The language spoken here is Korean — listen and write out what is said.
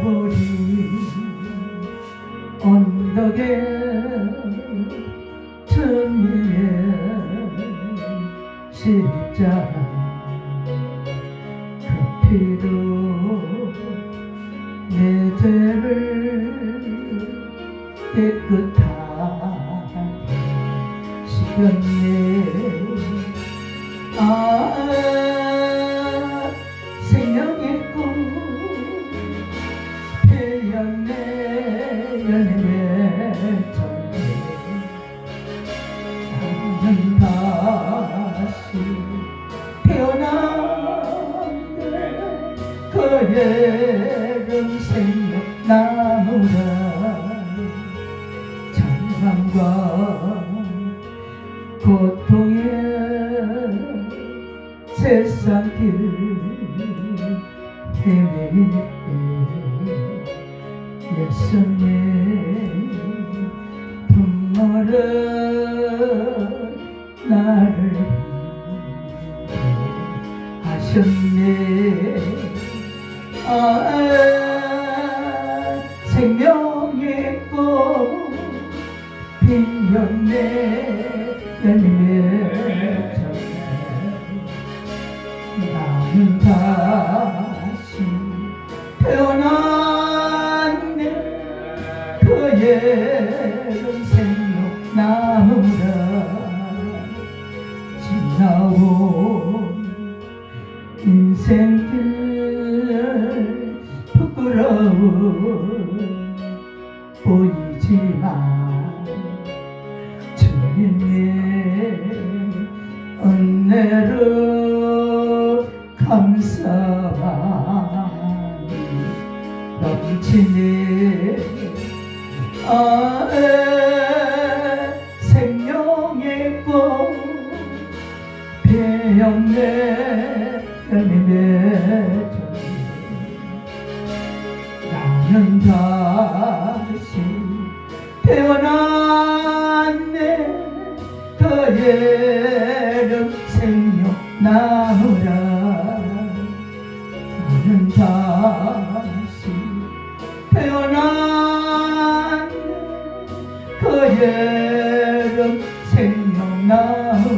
해버린 언덕에 천리에 십자가 그 피로 내 죄를 깨끗하게 씻겼네. 아 그의 이름 생각나무라. 절망과 고통의 세상 길 헤매일 때 예수님 눈물은 나를 하셨네. 아 생명의 꽃 피었네. 열매 나는 다시 태어났네. 그의 이름 생 부끄러워 보이지만 주님의 은혜로 감사하니 넘치네 아 생명의 꽃 배영내 열매 다시 태어났네 그해는 생명나무라. 나는 다시 태어났네 그해는 생명나오라.